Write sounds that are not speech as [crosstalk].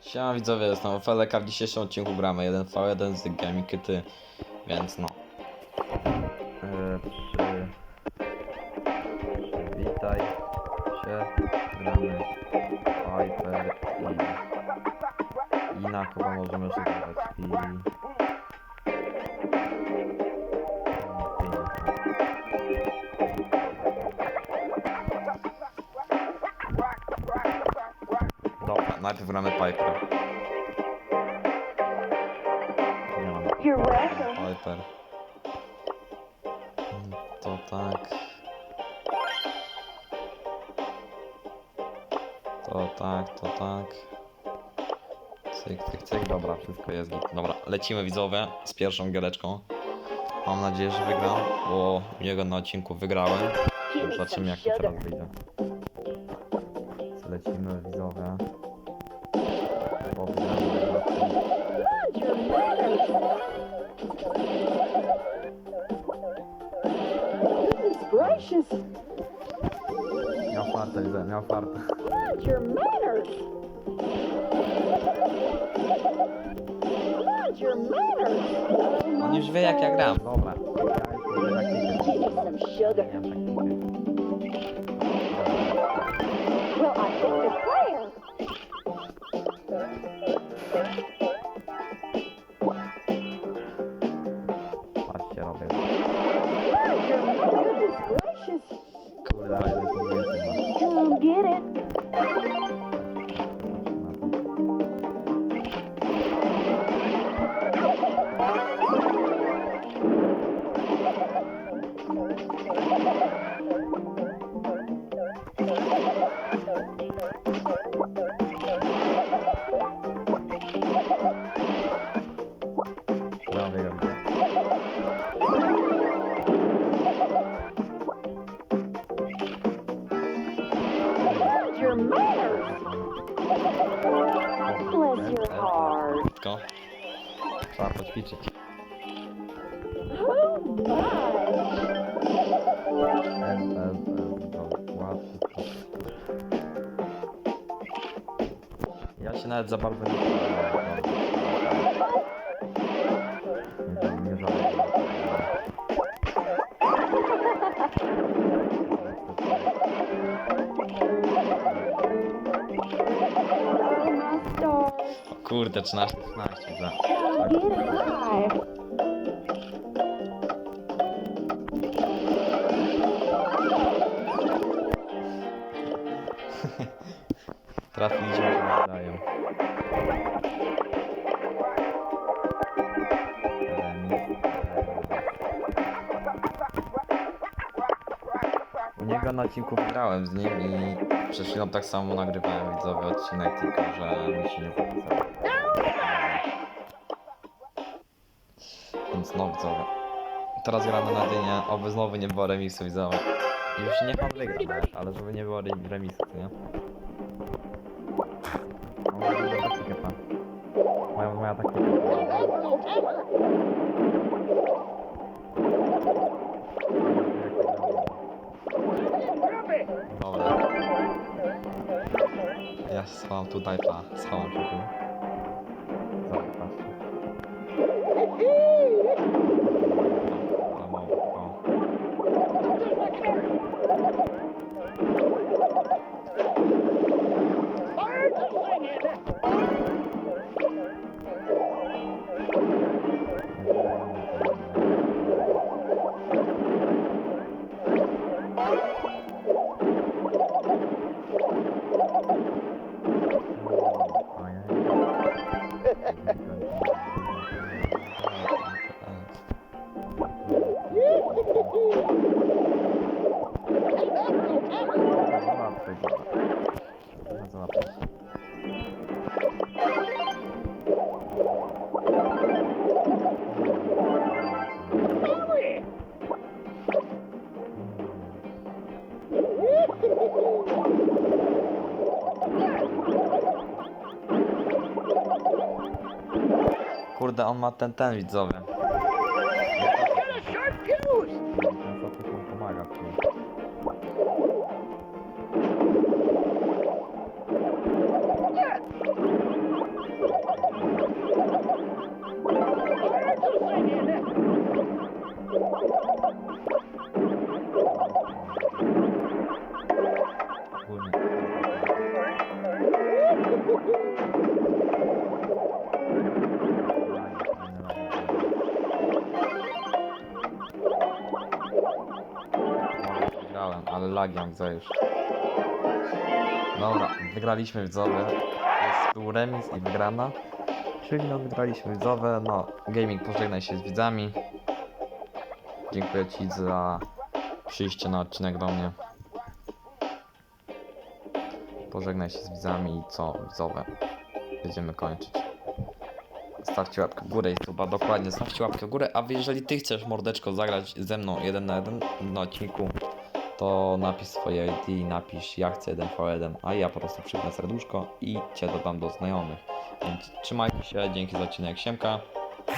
Siema widzowie, jestem Ofeleka, w dzisiejszym odcinku gramy 1v1 z Gaming Ty, więc no. Yy, przy... Witaj się, gramy Piper i... I na kogo możemy jeszcze grać i... Dobra, najpierw gramy Piper. Nie mam. Piper. To tak. To tak, to tak. Cyk, cyk, cyk. Dobra, wszystko jest git. Dobra, lecimy widzowie z pierwszą giereczką. Mam nadzieję, że wygram, bo jego na odcinku wygrałem. Zobaczymy jak to teraz wyjdzie. Lecimy widzowie. Gracious. Miał fartę, widzę, miał your manners. Your manners. Oh, On już wie jak ja gram. Dobra. Ja Give me some sugar. Well, I think the prayer. Patrzcie, robię. God, your goodness gracious. Kurde, Tylko. Trzeba poćwiczyć. Dokładnie. Ja się nawet za bardzo Nie, Kurde, 13, 13, za. High. [laughs] Trafiliśmy się nawzajem. Niego na odcinku wygrałem z nim i przed chwilą tak samo nagrywałem widzowy odcinek, tylko że mi się nie zapisało. Więc no widzowie. Teraz gramy na dynię, oby znowu nie było remisu widzowie. Już niech pan wygra, ale żeby nie było re- remisu, co nie? Moja, moja taktyka. 操，都呆傻，操！是不是？打毛毛。Kurde, on ma ten, ten widzowie. Wygrałem, ale lagiam co już. Dobra, wygraliśmy widzowie. Jest był remis i wygrana. Czyli no wygraliśmy widzowie. No, gaming pożegnaj się z widzami. Dziękuję Ci za przyjście na odcinek do mnie. Pożegnaj się z widzami i co widzowie. Będziemy kończyć. Stawcie łapkę w górę i suba, dokładnie, stawcie łapkę w górę, a jeżeli ty chcesz mordeczko zagrać ze mną jeden na jeden na odcinku, to napisz swoje ID, napisz ja chcę 1v1, a ja po prostu przypnę serduszko i cię dodam do znajomych. Więc trzymajcie się, dzięki za odcinek, siemka.